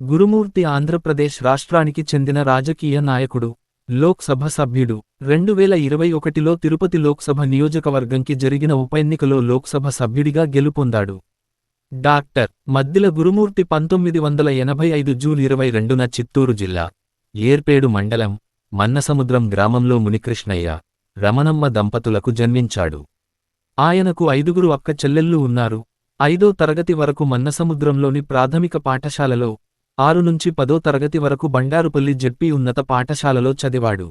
గురుమూర్తి ఆంధ్రప్రదేశ్ రాష్ట్రానికి చెందిన రాజకీయ నాయకుడు లోక్సభ సభ్యుడు. రెండు వేల ఇరవై ఒకటిలో తిరుపతి లోక్సభ నియోజకవర్గంకి జరిగిన ఉప ఎన్నికలో లోక్సభ సభ్యుడిగా గెలుపొందాడు. డాక్టర్ మద్దిల గురుమూర్తి పంతొమ్మిది వందల ఎనభై ఐదు జూన్ ఇరవై రెండున చిత్తూరు జిల్లా ఏర్పేడు మండలం మన్నసముద్రం గ్రామంలో మునికృష్ణయ్య రమణమ్మ దంపతులకు జన్మించాడు. ఆయనకు ఐదుగురు అక్క చెల్లెళ్ళు ఉన్నారు. ఐదో తరగతి వరకు మన్నసముద్రంలోని ప్రాథమిక పాఠశాలలో ఆరు నుంచి పదో తరగతి వరకు బండారుపల్లి జెడ్పి ఉన్నత పాఠశాలలో చదివాడు.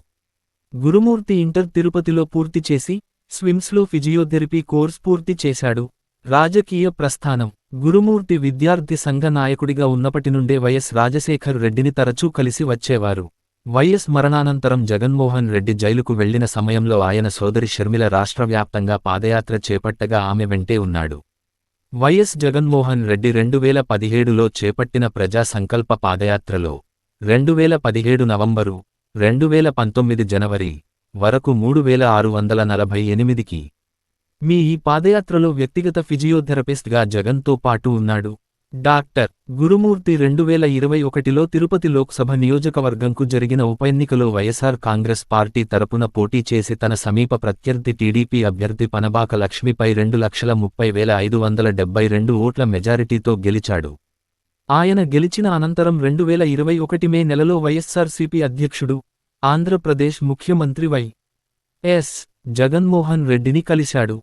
గురుమూర్తి ఇంటర్ తిరుపతిలో పూర్తి చేసి స్విమ్స్లో ఫిజియోథెరపీ కోర్స్ పూర్తి చేశాడు. రాజకీయ ప్రస్థానం. గురుమూర్తి విద్యార్థి సంఘ నాయకుడిగా ఉన్నప్పటి నుండే వైఎస్ రాజశేఖర్ రెడ్డిని తరచూ కలిసి వచ్చేవారు. వైఎస్ మరణానంతరం జగన్మోహన్ రెడ్డి జైలుకు వెళ్ళిన సమయంలో ఆయన సోదరి షర్మిల రాష్ట్రవ్యాప్తంగా పాదయాత్ర చేపట్టగా ఆమె వెంటే ఉన్నాడు. వైఎస్ జగన్మోహన్ రెడ్డి రెండు వేల పదిహేడులో చేపట్టిన ప్రజా సంకల్ప పాదయాత్రలో రెండు వేల పదిహేడు నవంబరు రెండు వేల పంతొమ్మిది జనవరి వరకు మూడు వేల ఆరు వందల నలభై ఎనిమిదికి మీ ఈ పాదయాత్రలో వ్యక్తిగత ఫిజియోథెరపిస్ట్గా జగన్తో పాటు ఉన్నాడు. డాక్టర్ గురుమూర్తి రెండు వేల ఇరవై ఒకటిలో తిరుపతి లోక్సభ నియోజకవర్గంకు జరిగిన ఉప ఎన్నికలో వైఎస్సార్ కాంగ్రెస్ పార్టీ తరపున పోటీ చేసి తన సమీప ప్రత్యర్థి టీడీపీ అభ్యర్థి పనబాక లక్ష్మిపై రెండు లక్షల ముప్పై వేల ఐదు వందల డెబ్బై రెండు ఓట్ల మెజారిటీతో గెలిచాడు. ఆయన గెలిచిన అనంతరం రెండు వేల ఇరవై ఒకటి మే నెలలో వైఎస్సార్సీపీ అధ్యక్షుడు ఆంధ్రప్రదేశ్ ముఖ్యమంత్రి వై ఎస్. జగన్మోహన్ రెడ్డిని కలిశాడు.